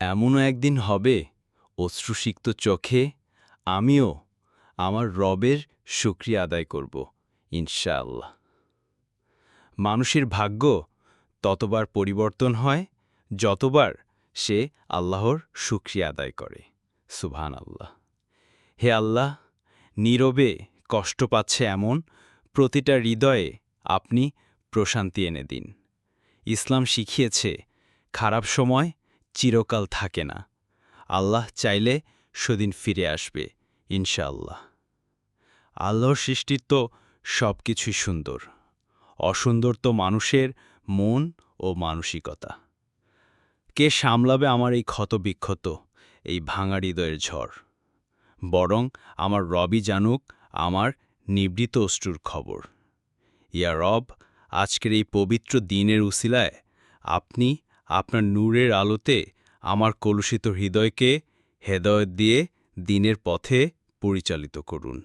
এমনও একদিন হবে, অশ্রুসিক্ত চোখে আমিও আমার রবের শুক্রিয়া আদায় করব, ইনশাআল্লাহ। মানুষের ভাগ্য ততবার পরিবর্তন হয়, যতবার সে আল্লাহর শুক্রিয়া আদায় করে সুবহান আল্লাহ হে আল্লাহ, নীরবে কষ্ট পাচ্ছে এমন প্রতিটা হৃদয়ে আপনি প্রশান্তি এনে দিন। ইসলাম শিখিয়েছে, খারাপ সময় চিরকাল থাকে না। আল্লাহ চাইলে সেদিন ফিরে আসবে, ইনশাআল্লাহ। আল্লাহর সৃষ্টির তো সব কিছুই সুন্দর। অসুন্দর তো মানুষের মন ও মানসিকতা। কে সামলাবে আমার এই ক্ষতবিক্ষত, এই ভাঙা হৃদয়ের ঝড়? বরং আমার রবই জানুক আমার নিবৃত অশ্রুর খবর। ইয়া রব, আজকের এই পবিত্র দিনের উসিলায় আপনি আপনার নূরের আলোতে আমার কলুষিত হৃদয়কে হেদয়ত দিয়ে দিনের পথে পরিচালিত করুন।